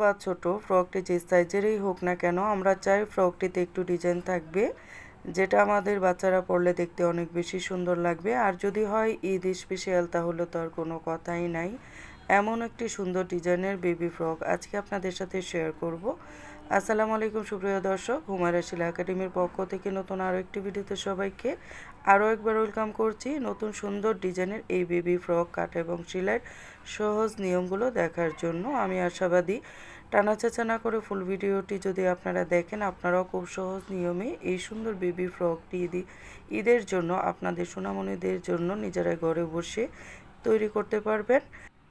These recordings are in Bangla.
বা ছোট, ফ্রকটি যে সাইজেরই হোক না কেন, আমরা চাই ফ্রকটিতে একটু ডিজাইন থাকবে, যেটা আমাদের বাচ্চারা পড়লে দেখতে অনেক বেশি সুন্দর লাগবে। আর যদি হয় ঈদ স্পেশাল তাহলে তো আর কোনো কথাই নাই। এমন একটি সুন্দর ডিজাইনের বেবি ফ্রক আজকে আপনাদের সাথে শেয়ার করব। আসসালামু আলাইকুম, সুপ্রিয় দর্শক। হুমায়রা শিলা একাডেমির পক্ষ থেকে নতুন আরও একটি ভিডিওতে সবাইকে আরও একবার ওয়েলকাম করছি। নতুন সুন্দর ডিজাইনের এই বেবি ফ্রক কাট এবং সেলাইয়ের সহজ নিয়মগুলো দেখার জন্য আমি আশাবাদী টানা চেঁচা না করে ফুল ভিডিওটি যদি আপনারা দেখেন, আপনারাও খুব সহজ নিয়মে এই সুন্দর বেবি ফ্রকটি ঈদি ঈদের জন্য, আপনাদের সোনামণিদের জন্য নিজেরাই ঘরে বসে তৈরি করতে পারবেন।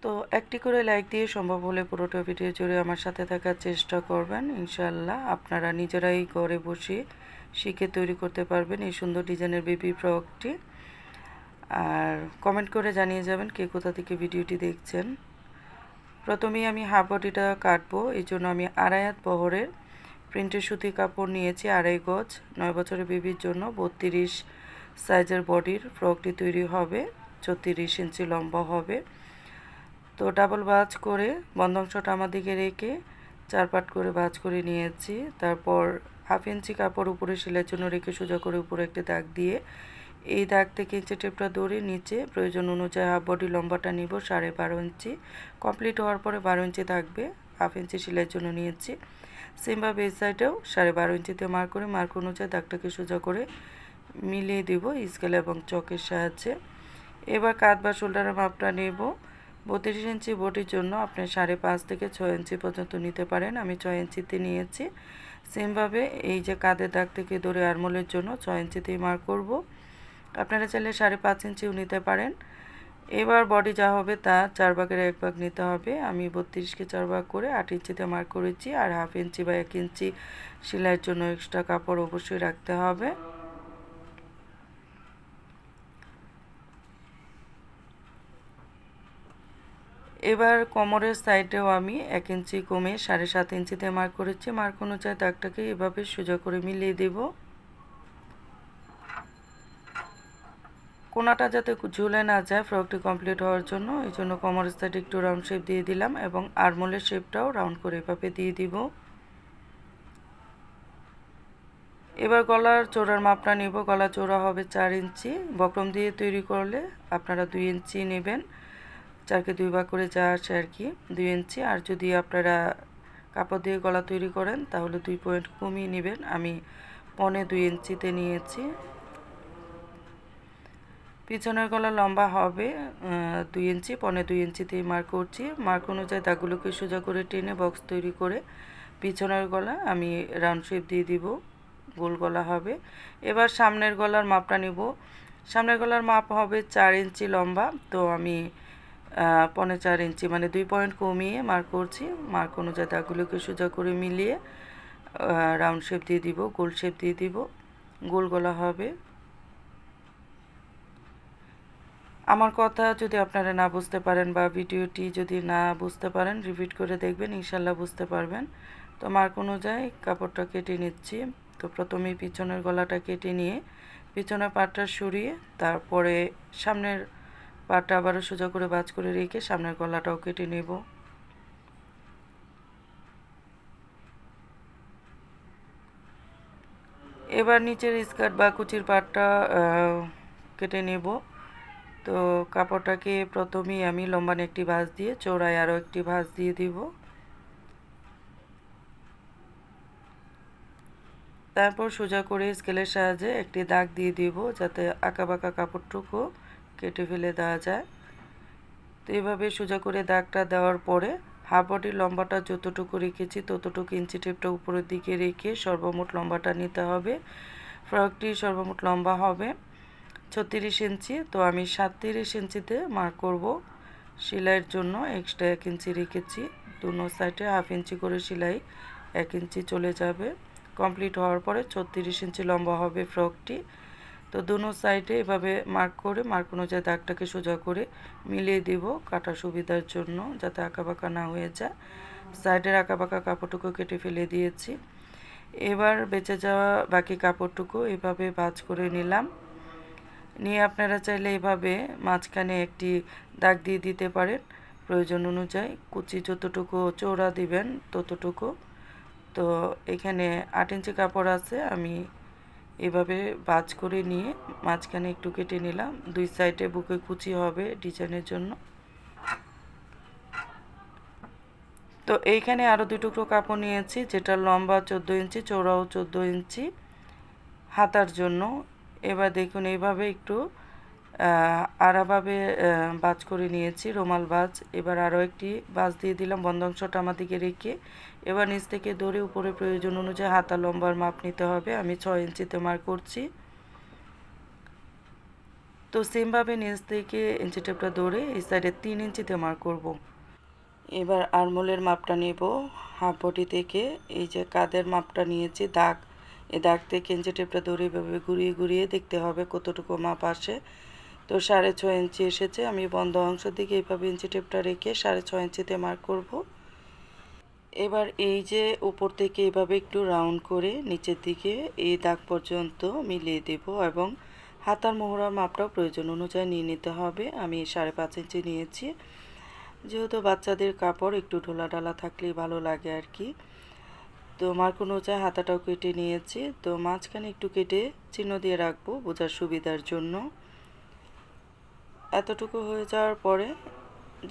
তো একটি করে লাইক দিয়ে সম্ভব হলে পুরোটা ভিডিও জুড়ে আমার সাথে থাকার চেষ্টা করবেন। ইনশাল্লাহ আপনারা নিজেরাই ঘরে বসে শিখে তৈরি করতে পারবেন এই সুন্দর ডিজাইনের বেবি ফ্রকটি। আর কমেন্ট করে জানিয়ে যাবেন কে কোথা থেকে ভিডিওটি দেখছেন। প্রথমেই আমি হাফ বডিটা কাটবো, এই জন্য আমি আড়াই হাত বহরের প্রিন্টের সুতি কাপড় নিয়েছি, আড়াই গজ। নয় বছরের বেবির জন্য বত্রিশ সাইজের বডির ফ্রকটি তৈরি হবে, চৌত্রিশ ইঞ্চি লম্বা হবে। তো ডাবল বাজ করে বন্ধ অংশটা আমার দিকে রেখে চার পাট করে ভাজ করে নিয়েছি। তারপর হাফ ইঞ্চি কাপড় উপরে সেলাইয়ের জন্য রেখে সোজা করে উপরে একটি দাগ দিয়ে এই দাগ থেকে ইঞ্চি টেপটা ধরে নিচে, প্রয়োজন অনুযায়ী হাফ বডি লম্বাটা নিব সাড়ে বারো ইঞ্চি। কমপ্লিট হওয়ার পরে বারো ইঞ্চি থাকবে হাফ ইঞ্চি সেলাইয়ের জন্য নিয়েছি। সেমভাবে এই সাইডেও সাড়ে বারো ইঞ্চিতে মার্ক করে মার্ক অনুযায়ী দাগটাকে সোজা করে মিলিয়ে দিব স্কেল এবং চকের সাহায্যে। এবার কাঁধ বা শোল্ডারের মাপটা নেব। বত্রিশ ইঞ্চি বটির জন্য আপনি সাড়ে পাঁচ থেকে ছয় ইঞ্চি পর্যন্ত নিতে পারেন, আমি ছয় ইঞ্চিতে নিয়েছি। সেমভাবে এই যে কাঁধের দাগ থেকে ধরে আরমোলের জন্য ছয় ইঞ্চিতেই মার্ক করব। আপনারা চাইলে সাড়ে পাঁচ ইঞ্চিও নিতে পারেন। এবার বডি যা হবে তা চার ভাগের এক ভাগ নিতে হবে। আমি বত্রিশকে চার ভাগ করে আট ইঞ্চিতে মার্ক করেছি আর হাফ ইঞ্চি বা এক ইঞ্চি সেলাইয়ের জন্য এক্সট্রা কাপড় অবশ্যই রাখতে হবে। এবার কোমরের সাইডেও আমি এক ইঞ্চি কমে সাড়ে সাত ইঞ্চিতে মার্ক করেছি। মার্ক অনুযায়ী দাগটাকে এভাবে সোজা করে মিলিয়ে দেব। কোনাটা যাতে ঝুলে না যায় ফ্রকটি কমপ্লিট হওয়ার জন্য, এই জন্য কোমরের সাইডে একটু রাউন্ড শেপ দিয়ে দিলাম এবং আরমোলের শেপটাও রাউন্ড করে এভাবে দিয়ে দিব। এবার গলার চোরার মাপটা নিব, গলা চোরা হবে চার ইঞ্চি। বক্রম দিয়ে তৈরি করলে আপনারা দুই ইঞ্চি নেবেন, চারকে দুই ভাগ করে যা আসে আর কি, দুই ইঞ্চি। আর যদি আপনারা কাপড় দিয়ে গলা তৈরি করেন, তাহলে দুই পয়েন্ট কমিয়ে নেবেন। আমি পনে দুই ইঞ্চিতে নিয়েছি। পিছনের গলা লম্বা হবে দুই ইঞ্চি, পনে দুই ইঞ্চিতেই মার্ক করছি। মার্ক অনুযায়ী দাগগুলোকে সোজা করে টেনে বক্স তৈরি করে পিছনের গলা আমি রাউন্ড শেপ দিয়ে দিব, গোল গলা হবে। এবার সামনের গলার মাপটা নিব। সামনের গলার মাপ হবে চার ইঞ্চি লম্বা, তো আমি পনে চার ইঞ্চি মানে দুই পয়েন্ট কমিয়ে মার্ক করছি। মার্ক অনুযায়ী দাগগুলোকে সোজা করে মিলিয়ে রাউন্ড শেপ দিয়ে দিব, গোল শেপ দিয়ে দিব, গোল গলা হবে। আমার কথা যদি আপনারা না বুঝতে পারেন বা ভিডিওটি যদি না বুঝতে পারেন, রিপিট করে দেখবেন, ইনশাল্লাহ বুঝতে পারবেন। তো মার্ক অনুযায়ী কাপড়টা কেটে নিচ্ছি। তো প্রথমে পিছনের গলাটা কেটে নিয়ে পিছনের পাটটা সরিয়ে তারপরে সামনের পাটটা আবারও সোজা করে বাজ করে রেখে সামনের গলাটাও কেটে নেব। এবার নিচের স্কার্ট বা কুচির পাটটা কেটে নেব। তো কাপড়টাকে প্রথমেই আমি লম্বান একটি ভাঁজ দিয়ে চৌড়ায় আরও একটি ভাঁজ দিয়ে দিব। তারপর সোজা করে স্কেলের সাহায্যে একটি দাগ দিয়ে দিব, যাতে বাঁকা কাপড়টুকু কেটে ফেলে দেওয়া যায়। তো এইভাবে সোজা করে দাগটা দেওয়ার পরে হাফ লম্বাটা যতটুকু রেখেছি, ততটুকু ইঞ্চি টেপটা উপরের দিকে রেখে সর্বমোট লম্বাটা নিতে হবে। ফ্রকটি সর্বমোট লম্বা হবে। ছত্রিশ ইঞ্চি, তো আমি সাতত্রিশ ইঞ্চিতে মার্ক করব। সেলাইয়ের জন্য এক্সট্রা এক ইঞ্চি রেখেছি। দুনো সাইডে হাফ ইঞ্চি করে সেলাই এক ইঞ্চি চলে যাবে। কমপ্লিট হওয়ার পরে ছত্রিশ ইঞ্চি লম্বা হবে ফ্রকটি তো দুনো সাইডে এভাবে মার্ক করে মার্ক অনুযায়ী দাগটাকে সোজা করে মিলিয়ে দিব কাটা সুবিধার জন্য যাতে আঁকাবাঁকা না হয়ে যায়। সাইডের আঁকাবাঁকা কাপড়টুকু কেটে ফেলে দিয়েছি। এবার বেঁচে যাওয়া বাকি কাপড়টুকু এভাবে ভাজ করে নিলাম। নিয়ে আপনারা চাইলে এভাবে মাঝখানে একটি দাগ দিয়ে দিতে পারেন। প্রয়োজন অনুযায়ী কুচি যতটুকু চৌড়া দিবেন ততটুকু। তো এখানে আট ইঞ্চি কাপড় আছে, আমি এভাবে বাজ করে নিয়ে মাঝখানে একটু কেটে নিলাম। দুই সাইডে বুকে কুচি হবে ডিজাইনের জন্য। তো এইখানে আরও দুই টুকরো কাপড় নিয়েছি, যেটা লম্বা চোদ্দ ইঞ্চি চৌড়াও চোদ্দ ইঞ্চি। হাতার জন্য এবার দেখুন, এইভাবে একটু আড়াভাবে বাজ করে নিয়েছি, রোমাল বাজ। এবার আরও একটি বাজ দিয়ে দিলাম বন্ধ অংশটা আমার দিকে রেখে। এবার নিচ থেকে দৌড়ে উপরে প্রয়োজন অনুযায়ী হাতা লম্বার মাপ নিতে হবে। আমি ছয় ইঞ্চিতে মার করছি। তো সেমভাবে নিচ থেকে ইঞ্চি টেপটা দৌড়ে এই সাইডে তিন ইঞ্চিতে মার করব। এবার আরমোলের মাপটা নেব। হাফ বটি থেকে এই যে কাদের মাপটা নিয়েছি, দাগ এই দাগ থেকে ইঞ্চি টেপটা দৌড়ে এভাবে ঘুরিয়ে ঘুরিয়ে দেখতে হবে কতটুকু মাপ আসে। তো সাড়ে ছয় ইঞ্চি এসেছে, আমি বন্ধ অংশ দিকে এইভাবে ইঞ্চি টেপটা রেখে সাড়ে ছয় ইঞ্চিতে মার্ক করব। এবার এই যে উপর থেকে এভাবে একটু রাউন্ড করে নিচের দিকে এই দাগ পর্যন্ত মিলিয়ে দেব এবং হাতার মোহরার মাপটাও প্রয়োজন অনুযায়ী নিয়ে নিতে হবে। আমি সাড়ে পাঁচ ইঞ্চি নিয়েছি। যেহেতু বাচ্চাদের কাপড় একটু ঢোলা ডালা থাকলেই ভালো লাগে আর কি। তো মার্ক অনুযায়ী হাতাটাও কেটে নিয়েছি, তো মাঝখানে একটু কেটে চিহ্ন দিয়ে রাখব বোঝার সুবিধার জন্য। এতটুকু হয়ে যাওয়ার পরে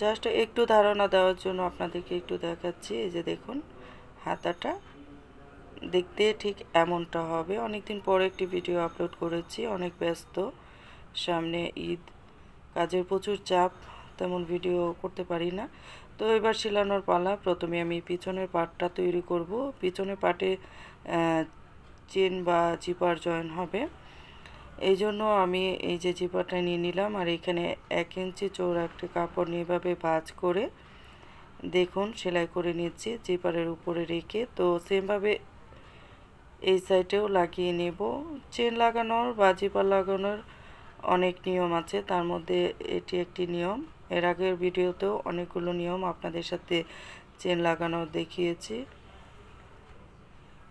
জাস্ট একটু ধারণা দেওয়ার জন্য আপনাদেরকে একটু দেখাচ্ছি, এই যে দেখুন, হাতাটা দেখতে ঠিক এমনটা হবে। অনেকদিন পরে একটি ভিডিও আপলোড করেছি, অনেক ব্যস্ত। সামনে ঈদ, কাজের প্রচুর চাপ, তেমন ভিডিও করতে পারি না। তো এবার শিলানোর পালা। প্রথমে আমি পিছনের পাটটা তৈরি করব। পিছনের পাটে চেন বা জিপার জয়েন হবে। এই জন্য আমি এই যে জিপারটা নিয়ে নিলাম আর এখানে এক ইঞ্চি চৌড়া একটি কাপড় নিয়ে এভাবে ভাজ করে দেখুন সেলাই করে নিচ্ছি জিপারের উপরে রেখে। তো সেমভাবে এই সাইডেও লাগিয়ে নেব। চেন লাগানোর বা জিপার লাগানোর অনেক নিয়ম আছে। তার মধ্যে এটি একটি নিয়ম। এর আগের ভিডিওতেও অনেকগুলো নিয়ম আপনাদের সাথে চেন লাগানো দেখিয়েছি।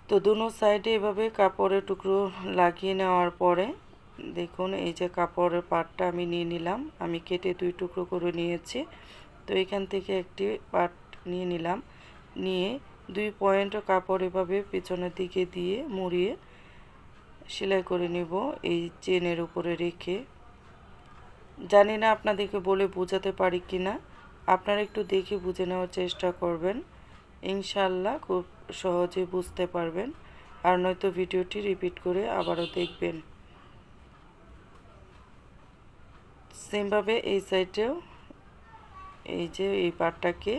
তো দুনো সাইডে এভাবে কাপড়ের টুকরো লাগিয়ে নেওয়ার পরে, দেখুন এই যে কাপড়ের পাটটা আমি নিয়ে নিলাম, আমি কেটে দুই টুকরো করে নিয়েছি। তো এখান থেকে একটি পাট নিয়ে নিলাম, নিয়ে দুই পয়েন্ট কাপড় এভাবে পিছনের দিকে দিয়ে মুড়িয়ে সেলাই করে নিব, এই চেনের উপরে রেখে। জানি না আপনাদেরকে বলে বোঝাতে পারি কি না। আপনারা একটু দেখে বুঝে নেওয়ার চেষ্টা করবেন। ইনশাল্লাহ খুব সহজে বুঝতে পারবেন। আর নয়তো ভিডিওটি রিপিট করে আবারও দেখবেন। সেমভাবে এই সাইডেও এই যে এই পাটটাকে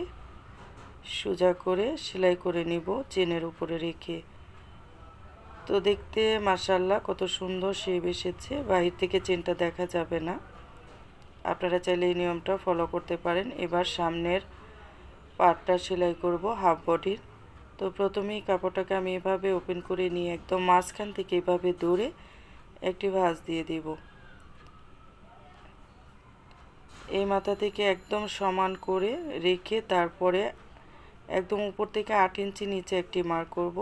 সোজা করে সেলাই করে নিব, চেনের উপরে রেখে। তো দেখতে মাসাল্লাহ কত সুন্দর শেপ এসেছে। বাহির থেকে চেনটা দেখা যাবে না। আপনারা চাইলে এই নিয়মটা ফলো করতে পারেন। এবার সামনের পাটটা সেলাই করব হাফ বডির তো প্রথমেই কাপড়টাকে আমি এভাবে ওপেন করে নিয়ে একদম মাঝখান থেকে এভাবে দৌড়ে একটি ভাঁজ দিয়ে দেবো। এই মাথা থেকে একদম সমান করে রেখে তারপরে একদম উপর থেকে আট ইঞ্চি নিচে একটি মার্ক করব।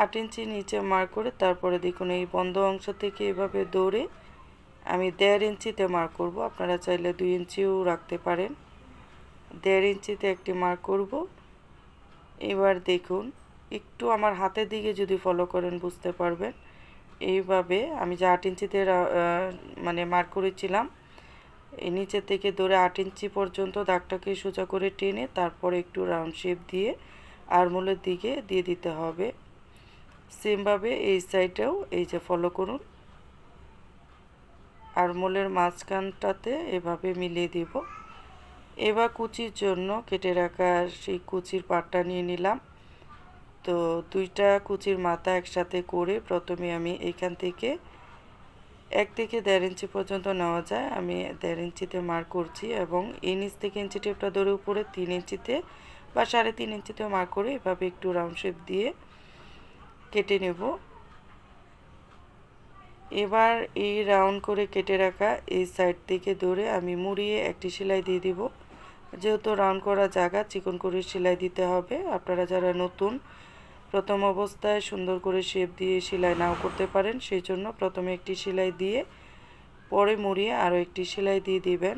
আট ইঞ্চি নিচে মার্ক করে তারপরে দেখুন এই বন্ধ অংশ থেকে এভাবে দৌড়ে আমি দেড় ইঞ্চিতে মার্ক করব। আপনারা চাইলে দুই ইঞ্চিও রাখতে পারেন। দেড় ইঞ্চিতে একটি মার্ক করব। এবার দেখুন, একটু আমার হাতের দিকে যদি ফলো করেন বুঝতে পারবেন। এইভাবে আমি যে আট ইঞ্চিতে মানে মার্ক করেছিলাম, এই নিচে থেকে ধরে আট ইঞ্চি পর্যন্ত দাগটাকে সোজা করে টেনে তারপরে একটু রাউন্ড শেপ দিয়ে আরমোলের দিকে দিয়ে দিতে হবে। সেমভাবে এই সাইডেও এই যে ফলো করুন। আরমোলের মাঝখানটাতে এভাবে মিলিয়ে দিব। এবার কুচির জন্য কেটে রাখা সেই কুচির পাটটা নিয়ে নিলাম। তো দুইটা কুচির মাথা একসাথে করে প্রথমে আমি এখান থেকে এক থেকে দেড় ইঞ্চি পর্যন্ত নেওয়া যায়। আমি দেড় ইঞ্চিতে মার্ক করছি এবং এই নিচ থেকে ইঞ্চি টেপটা ধরে উপরে তিন ইঞ্চিতে বা সাড়ে তিন ইঞ্চিতে মার্ক করে এভাবে একটু রাউন্ড শেপ দিয়ে কেটে নেব। এবার এই রাউন্ড করে কেটে রাখা এই সাইড থেকে ধরে আমি মুড়িয়ে একটি সেলাই দিয়ে দিব। যেহেতু রাউন্ড করা জায়গা, চিকন করে সেলাই দিতে হবে। আপনারা যারা নতুন, প্রথম অবস্থায় সুন্দর করে শেপ দিয়ে সেলাই নাও করতে পারেন সেই জন্য প্রথমে একটি সেলাই দিয়ে পরে মুড়িয়ে আরও একটি সেলাই দিয়ে দিবেন।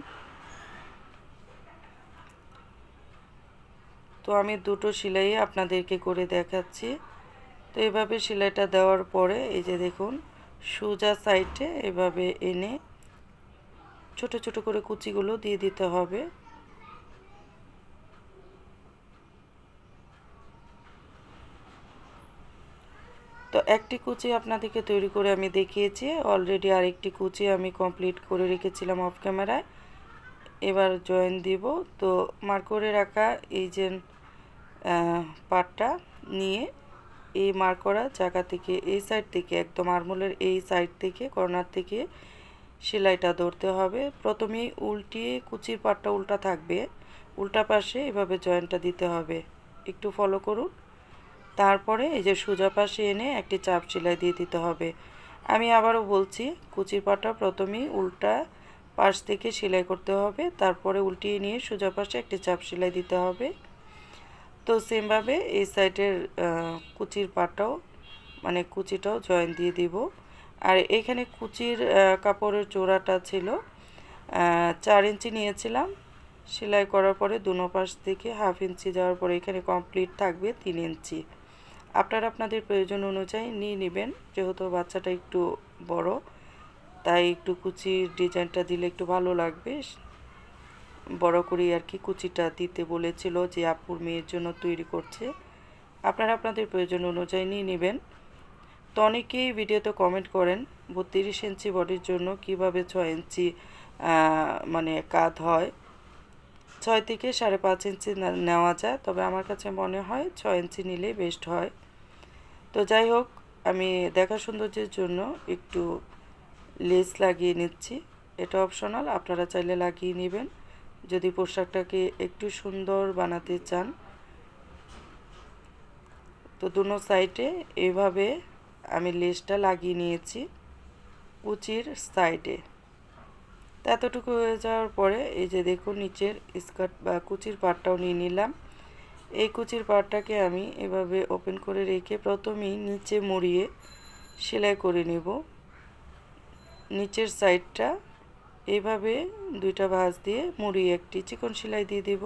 তো আমি দুটো সেলাই আপনাদেরকে করে দেখাচ্ছি। তো এভাবে সেলাইটা দেওয়ার পরে এই যে দেখুন, সোজা সাইডে এভাবে এনে ছোট ছোট করে কুচিগুলো দিয়ে দিতে হবে। তো একটি কুচি আপনাদেরকে তৈরি করে আমি দেখিয়েছি অলরেডি আরেকটি কুচি আমি কমপ্লিট করে রেখেছিলাম অফ ক্যামেরায় এবার জয়েন দিব। তো মার করে রাখা এই যে পাটটা নিয়ে এই মার করা জায়গা থেকে এই সাইড থেকে, একদম আরমোলের এই সাইড থেকে, কর্নার থেকে সেলাইটা ধরতে হবে। প্রথমেই উল্টিয়ে কুচির পাটটা উল্টা থাকবে। উল্টা পাশে এভাবে জয়েন্টটা দিতে হবে। একটু ফলো করুন। তারপরে এই যে সোজা পাশে এনে একটি চাপ সেলাই দিয়ে দিতে হবে। আমি আবারও বলছি, কুচির পাটা প্রথমেই উল্টা পাশ থেকে সেলাই করতে হবে। তারপরে উল্টিয়ে নিয়ে সোজা পাশে একটি চাপ সেলাই দিতে হবে। তো সেমভাবে এই সাইডের কুচির পাটাও মানে কুচিটাও জয়েন দিয়ে দিব। আর এখানে কুচির কাপড়ের চোড়াটা ছিল চার ইঞ্চি নিয়েছিলাম। সেলাই করার পরে দুনো পাশ থেকে হাফ ইঞ্চি যাওয়ার পরে এখানে কমপ্লিট থাকবে তিন ইঞ্চি। আপনারা আপনাদের প্রয়োজন অনুযায়ী নিয়ে নেবেন, যেহেতু বাচ্চাটা একটু বড়, তাই একটু কুচির ডিজাইনটা দিলে একটু ভালো লাগবে। বড় করে আর কি কুচিটা দিতে বলেছিল যে, আপুর মেয়ের জন্য তৈরি করছে। আপনারা আপনাদের প্রয়োজন অনুযায়ী নিয়ে নেবেন। তো অনেকেই ভিডিওতে কমেন্ট করেন, বত্রিশ ইঞ্চি বডির জন্য কীভাবে ছয় ইঞ্চি মানে কাঁধ হয়? ছয় থেকে সাড়ে পাঁচ ইঞ্চি নেওয়া যায়, তবে আমার কাছে মনে হয় ছয় ইঞ্চি নিলেই বেস্ট হয়। তো যাই হোক, আমি দেখা সৌন্দর্যের জন্য একটু লেস লাগিয়ে নিচ্ছি। এটা অপশনাল আপনারা চাইলে লাগিয়ে নেবেন। যদি পোশাকটাকে একটু সুন্দর বানাতে চান, তো দুনো সাইডে এভাবে আমি লেসটা লাগিয়ে নিয়েছি কুচির সাইডে। এতটুকু হয়ে যাওয়ার পরে এই যে দেখুন নিচের স্কার্ট বা কুচির পাটটাও নিয়ে নিলাম। এই কুচির পাটটাকে আমি এভাবে ওপেন করে রেখে প্রথমেই নিচে মুড়িয়ে সেলাই করে নেব। নিচের সাইডটা এইভাবে দুইটা ভাঁজ দিয়ে মুড়ি একটি চিকন সেলাই দিয়ে দেব।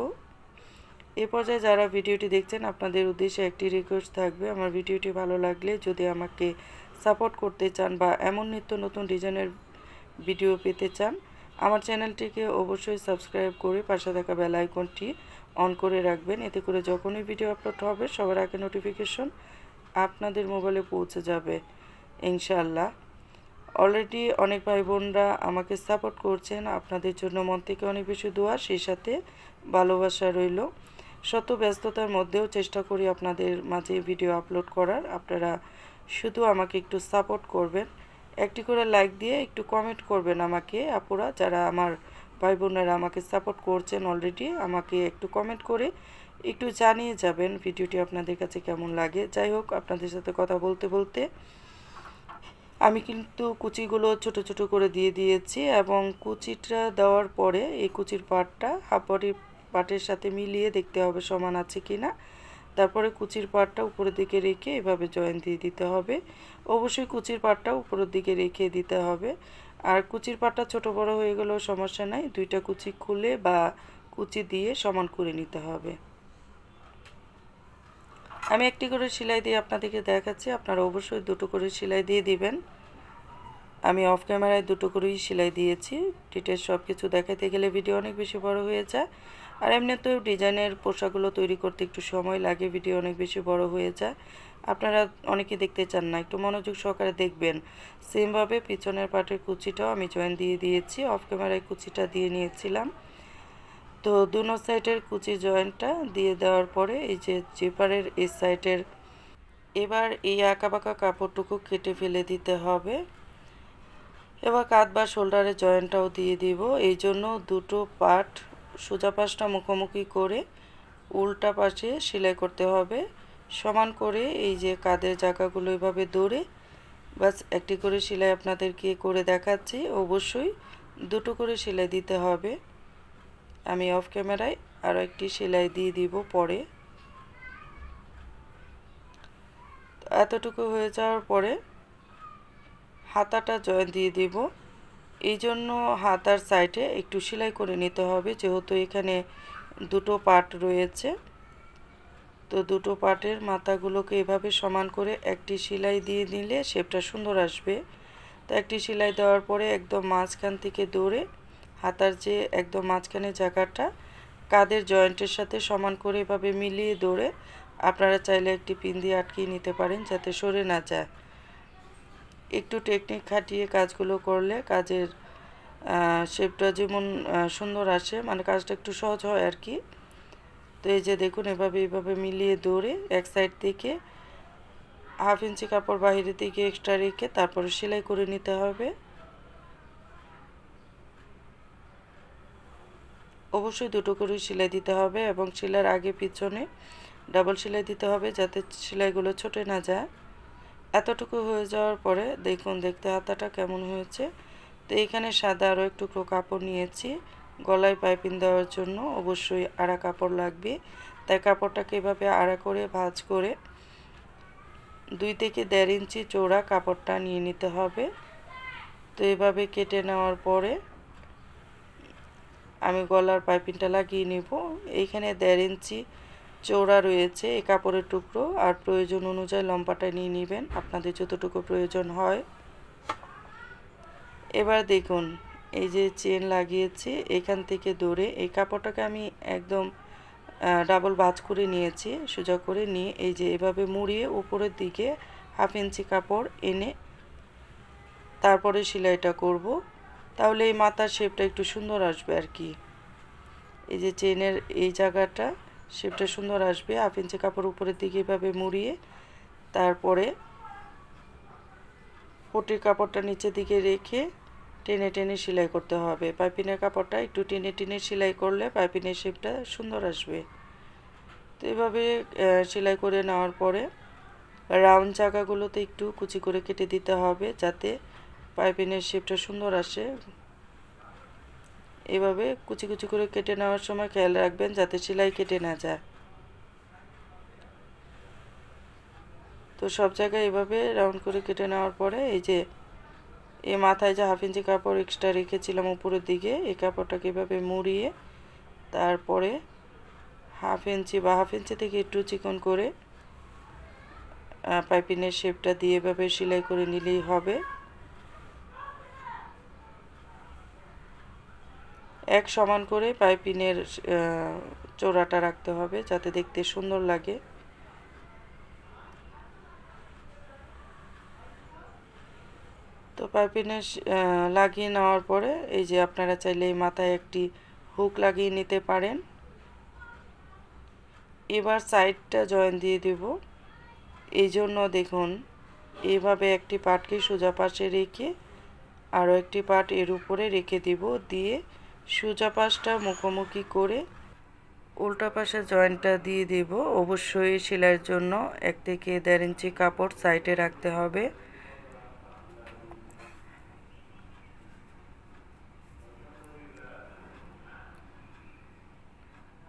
এ পর্যায়ে যারা ভিডিওটি দেখছেন, আপনাদের উদ্দেশ্যে একটি রিকোয়েস্ট থাকবে, আমার ভিডিওটি ভালো লাগলে যদি আমাকে সাপোর্ট করতে চান বা এমন নিত্য নতুন ডিজাইনের ভিডিও পেতে চান, আমার চ্যানেলটিকে অবশ্যই সাবস্ক্রাইব করে পাশে থাকা বেল আইকনটি অন করে রাখবেন। এতে করে যখনই ভিডিও আপলোড হবে, সবার আগে নোটিফিকেশন আপনাদের মোবাইলে পৌঁছে যাবে ইনশাল্লাহ অলরেডি অনেক ভাই বোনরা আমাকে সাপোর্ট করছেন। আপনাদের জন্য মন থেকে অনেক বেশি দোয়া, সেই সাথে ভালোবাসা রইল। শত ব্যস্ততার মধ্যেও চেষ্টা করি আপনাদের মাঝে ভিডিও আপলোড করার। আপনারা শুধু আমাকে একটু সাপোর্ট করবেন। একটি করে লাইক দিয়ে একটু কমেন্ট করবেন আমাকে। আপুরা, যারা আমার ভাই বোনেরা আমাকে সাপোর্ট করছেন অলরেডি আমাকে একটু কমেন্ট করে একটু জানিয়ে যাবেন ভিডিওটি আপনাদের কাছে কেমন লাগে। যাই হোক, আপনাদের সাথে কথা বলতে বলতে আমি কিন্তু কুচিগুলো ছোট ছোট করে দিয়ে দিয়েছি এবং কুচিটা দেওয়ার পরে এই কুচির পাটটা হাফবডির পাটের সাথে মিলিয়ে দেখতে হবে সমান আছে কি না। তারপরে কুচির পাটটা উপরের দিকে রেখে এভাবে জয়েন দিয়ে দিতে হবে। অবশ্যই কুচির পাটটা উপরের দিকে রেখে দিতে হবে। আর কুচির পাটটা ছোট বড় হয়ে গেলেও সমস্যা নাই, দুইটা কুচি খুলে বা কুচি দিয়ে সমান করে নিতে হবে। আমি একটি করে সেলাই দিয়ে আপনাদেরকে দেখাচ্ছি। আপনারা অবশ্যই দুটো করে সেলাই দিয়ে দিবেন। আমি অফ ক্যামেরায় দুটো করেই সেলাই দিয়েছি। ডিটেলস সব কিছু দেখাতে গেলে ভিডিও অনেক বেশি বড় হয়ে যায়। আর এমনিতেও ডিজাইনের পোশাকগুলো তৈরি করতে একটু সময় লাগে ভিডিও অনেক বেশি বড় হয়ে যায়। আপনারা অনেকে দেখতে চান না, একটু মনোযোগ সহকারে দেখবেন। সেমভাবে পিছনের পাটের কুচিটাও আমি জয়েন দিয়ে দিয়েছি। অফ ক্যামেরায় কুচিটা দিয়ে নিয়েছিলাম। তো দুনো সাইডের কুচি জয়েন্টটা দিয়ে দেওয়ার পরে এই যে জিপারের এই সাইডের এবার এই বাঁকা কাপড়টুকু কেটে ফেলে দিতে হবে। এবার কাঁধ বা শোল্ডারের জয়েন্টটাও দিয়ে দিব। এই জন্য দুটো পাট সোজা পাশটা মুখোমুখি করে উল্টা পাশে সেলাই করতে হবে। সমান করে এই যে কাঁধের জায়গাগুলো এভাবে দৌড়ে বাস একটি করে সেলাই আপনাদেরকে করে দেখাচ্ছি। অবশ্যই দুটো করে সেলাই দিতে হবে। আমি অফ ক্যামেরায় আরও একটি সেলাই দিয়ে দিব পরে। এতটুকু হয়ে যাওয়ার পরে হাতাটা জয়েন দিয়ে দিব। এই জন্য হাতার সাইডে একটু সেলাই করে নিতে হবে, যেহেতু এখানে দুটো পার্ট রয়েছে। তো দুটো পার্টের মাথাগুলোকে এভাবে সমান করে একটি সেলাই দিয়ে নিলে শেপটা সুন্দর আসবে। তো একটি সেলাই দেওয়ার পরে একদম মাঝখান থেকে দৌড়ে হাতার যে একদম মাঝখানে জায়গাটা কাদের জয়েন্টের সাথে সমান করে এভাবে মিলিয়ে দৌড়ে আপনারা চাইলে একটি পিন দিয়ে আটকিয়ে নিতে পারেন যাতে সরে না যায়। একটু টেকনিক খাটিয়ে কাজগুলো করলে কাজের শেপটা যেমন সুন্দর আসে মানে কাজটা একটু সহজ হয় আর কি। তো এই যে দেখুন, এভাবে এভাবে মিলিয়ে দৌড়ে এক সাইড থেকে হাফ ইঞ্চি কাপড় বাহিরের দিকে এক্সট্রা রেখে তারপরে সেলাই করে নিতে হবে। অবশ্যই দুটো করে সেলাই দিতে হবে এবং সেলাইয়ের আগে পিছনে ডাবল সেলাই দিতে হবে যাতে সেলাইগুলো ছোটে না যায়। এতটুকু হয়ে যাওয়ার পরে দেখুন, দেখতে হাতাটা কেমন হয়েছে। তো এখানে সাদা আরও একটু কাপড় নিয়েছি। গলায় পাইপিং দেওয়ার জন্য অবশ্যই আড়া কাপড় লাগবে। তাই কাপড়টাকে এভাবে আড়া করে, ভাজ করে দুই থেকে দেড় ইঞ্চি চৌড়া কাপড়টা নিয়ে নিতে হবে। তো এভাবে কেটে নেওয়ার পরে আমি গলার পাইপিংটা লাগিয়ে নেব। এইখানে দেড় ইঞ্চি চৌড়া রয়েছে এই কাপড়ের টুকরো। আর প্রয়োজন অনুযায়ী লম্বাটা নিয়ে নেবেন, আপনাদের যতটুকু প্রয়োজন হয়। এবার দেখুন, এই যে চেন লাগিয়েছি, এখান থেকে দৌড়ে। এই কাপড়টাকে আমি একদম ডাবল বাজ করে নিয়েছি, সোজা করে নিয়ে এই যে এভাবে মুড়িয়ে উপরের দিকে হাফ ইঞ্চি কাপড় এনে তারপরে সেলাইটা করব। তাহলে এই মাথার শেপটা একটু সুন্দর আসবে আর কি। এই যে চেনের এই জায়গাটা শেপটা সুন্দর আসবে। হাফ ইঞ্চি কাপড় উপরের দিকে এভাবে মুড়িয়ে তারপরে পটির কাপড়টা নিচের দিকে রেখে টেনে টেনে সেলাই করতে হবে। পাইপিনের কাপড়টা একটু টেনে টেনে সেলাই করলে পাইপিনের শেপটা সুন্দর আসবে। তো এভাবে সেলাই করে নেওয়ার পরে রাউন্ড জায়গাগুলোতে একটু কুচি করে কেটে দিতে হবে যাতে পাইপিনের শেপটা সুন্দর আসে। এভাবে কুচি কুচি করে কেটে নেওয়ার সময় খেয়াল রাখবেন যাতে সেলাই কেটে না যায়। তো সব জায়গায় এভাবে রাউন্ড করে কেটে নেওয়ার পরে এই যে এই মাথায় যে হাফ ইঞ্চি কাপড় এক্সট্রা রেখেছিলাম উপরের দিকে এই কাপড়টাকে এভাবে মুড়িয়ে তারপরে হাফ ইঞ্চি বা হাফ ইঞ্চি থেকে একটু চিকন করে পাইপিনের শেপটা দিয়ে এভাবে সেলাই করে নিলেই হবে। এক সমান করে পাইপিনের চোরাটা রাখতে হবে যাতে দেখতে সুন্দর লাগে। তো পাইপিনের লাগিয়ে নেওয়ার পরে এই যে আপনারা চাইলে এই মাথায় একটি হুক লাগিয়ে নিতে পারেন। এবার সাইডটা জয়েন দিয়ে দেব। এই জন্য দেখুন, এইভাবে একটি পাটকে সোজা পাশে রেখে আরও একটি পাট এর উপরে রেখে দিব। দিয়ে সোজা পাশটা মুখোমুখি করে উল্টা পাশে জয়েন্টটা দিয়ে দেব। অবশ্যই সেলাইয়ের জন্য এক থেকে দেড় ইঞ্চি কাপড় সাইডে রাখতে হবে।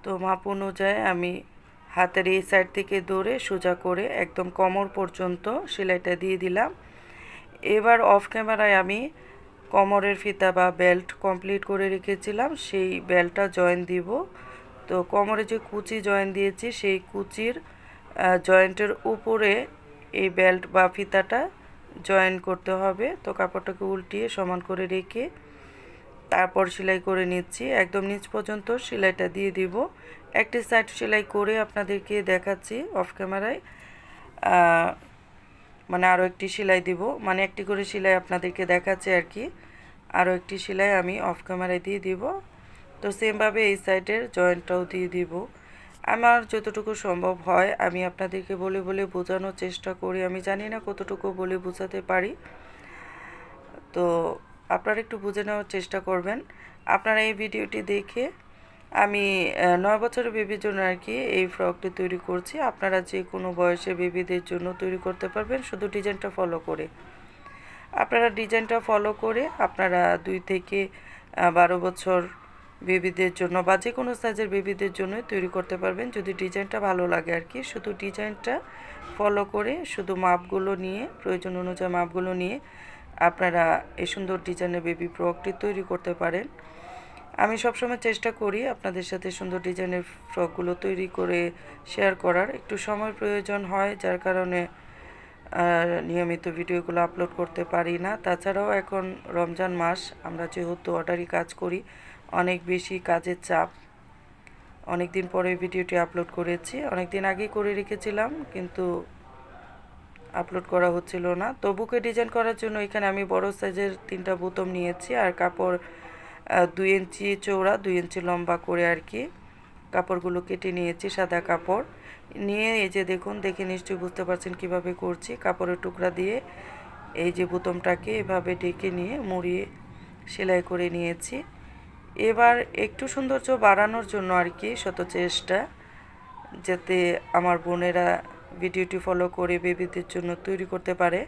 তো মাপ অনুযায়ী আমি হাতের এই সাইড থেকে দৌড়ে সোজা করে একদম কোমর পর্যন্ত সেলাইটা দিয়ে দিলাম। এবার অফ ক্যামেরায় আমি কোমরের ফিতা বা বেল্ট কমপ্লিট করে রেখেছিলাম, সেই বেল্টটা জয়েন দিব। তো কোমরে যে কুচি জয়েন দিয়েছি, সেই কুচির জয়েন্টের উপরে এই বেল্ট বা ফিতাটা জয়েন করতে হবে। তো কাপড়টাকে উল্টিয়ে সমান করে রেখে তারপর সেলাই করে নিচ্ছি। একদম নিচ পর্যন্ত সেলাইটা দিয়ে দিব। একটি সাইড সেলাই করে আপনাদেরকে দেখাচ্ছি অফ ক্যামেরায় মানে আরও একটি সেলাই দিব। মানে একটি করে সেলাই আপনাদেরকে দেখাচ্ছে আর কি। আরও একটি সেলাই আমি অফ ক্যামেরায় দিয়ে দিব। তো সেমভাবে এই সাইডের জয়েন্টটাও দিয়ে দিব। আমার যতটুকু সম্ভব হয়, আমি আপনাদেরকে বলে বলে বোঝানোর চেষ্টা করি। আমি জানি না কতটুকু বলে বোঝাতে পারি। তো আপনারা একটু বুঝে নেওয়ার চেষ্টা করবেন। আপনারা এই ভিডিওটি দেখে আমি নয় বছরের বেবির জন্য আর কি এই ফ্রকটি তৈরি করছি। আপনারা যে কোনো বয়সে বেবিদের জন্য তৈরি করতে পারবেন, শুধু ডিজাইনটা ফলো করে। আপনারা ডিজাইনটা ফলো করে আপনারা দুই থেকে বারো বছর বেবিদের জন্য বা যে কোনো সাইজের বেবিদের জন্য তৈরি করতে পারবেন। যদি ডিজাইনটা ভালো লাগে আর কি, শুধু ডিজাইনটা ফলো করে, শুধু মাপগুলো নিয়ে, প্রয়োজন অনুযায়ী মাপগুলো নিয়ে আপনারা এই সুন্দর ডিজাইনের বেবি ফ্রকটি তৈরি করতে পারেন। আমি সবসময় চেষ্টা করি আপনাদের সাথে সুন্দর ডিজাইনের ফ্রকগুলো তৈরি করে শেয়ার করার। একটু সময় প্রয়োজন হয়, যার কারণে নিয়মিত ভিডিওগুলো আপলোড করতে পারি না। তাছাড়াও এখন রমজান মাস, আমরা যেহেতু অর্ডারি কাজ করি, অনেক বেশি কাজের চাপ। অনেক দিন পরে ভিডিওটি আপলোড করেছি। অনেক দিন আগেই করে রেখেছিলাম, কিন্তু আপলোড করা হচ্ছিল না। তো বুকে ডিজাইন করার জন্য এখানে আমি বড় সাইজের তিনটা বোতম নিয়েছি, আর কাপড় দুই ইঞ্চি চৌড়া দুই ইঞ্চি লম্বা করে আর কি কাপড়গুলো কেটে নিয়েছি, সাদা কাপড়। নিয়ে এই যে দেখুন, দেখে নিশ্চয়ই বুঝতে পারছেন কীভাবে করছি। কাপড়ের টুকরা দিয়ে এই যে বোতামটাকে এভাবে ডেকে নিয়ে মুড়িয়ে সেলাই করে নিয়েছি। এবার একটু সৌন্দর্য বাড়ানোর জন্য আর কি শত চেষ্টা যাতে আমার বোনেরা ভিডিওটি ফলো করে বেবিদের জন্য তৈরি করতে পারে।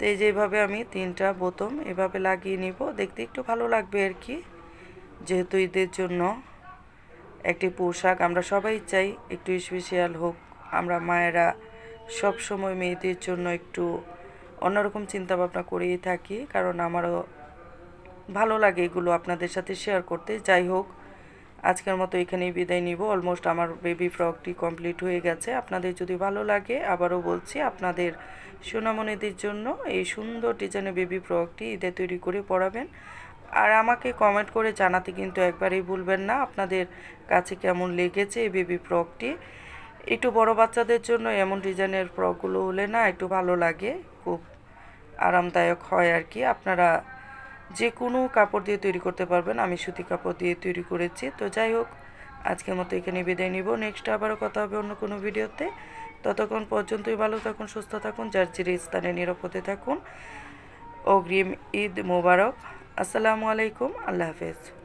তো এই যে এভাবে আমি তিনটা বোতম এভাবে লাগিয়ে নিব, দেখতে একটু ভালো লাগবে আর কি। যেহেতু ঈদের জন্য একটি পোশাক আমরা সবাই চাই, একটু স্পেশাল হোক। আমরা মায়েরা সব সময় মেয়েদের জন্য একটু অন্যরকম চিন্তা ভাবনা করেই থাকি, কারণ আমারও ভালো লাগে এগুলো আপনাদের সাথে শেয়ার করতে। যাই হোক আজকের মতো এখানেই বিদায় নিব। অলমোস্ট আমার বেবি ফ্রকটি কমপ্লিট হয়ে গেছে। আপনাদের যদি ভালো লাগে, আবারও বলছি আপনাদের সোনামণিদের জন্য এই সুন্দর ডিজাইনের বেবি ফ্রকটি ঈদে তৈরি করে পরাবেন আর আমাকে কমেন্ট করে জানাতে কিন্তু একবারেই ভুলবেন না আপনাদের কাছে কেমন লেগেছে এই বেবি ফ্রকটি একটু বড় বাচ্চাদের জন্য এমন ডিজাইনের ফ্রকগুলো হলে না একটু ভালো লাগে, খুব আরামদায়ক হয় আর কি। আপনারা যে কোনো কাপড় দিয়ে তৈরি করতে পারবেন। আমি সুতি কাপড় দিয়ে তৈরি করেছি। তো যাই হোক, আজকের মতো এখানে বিদায় নিব। নেক্সট আবারও কথা হবে অন্য কোনো ভিডিওতে। ততক্ষণ পর্যন্তই ভালো থাকুন, সুস্থ থাকুন, যার যে স্থানে নিরাপদে থাকুন। অগ্রিম ঈদ মোবারক। আসসালামু আলাইকুম। আল্লাহ হাফেজ।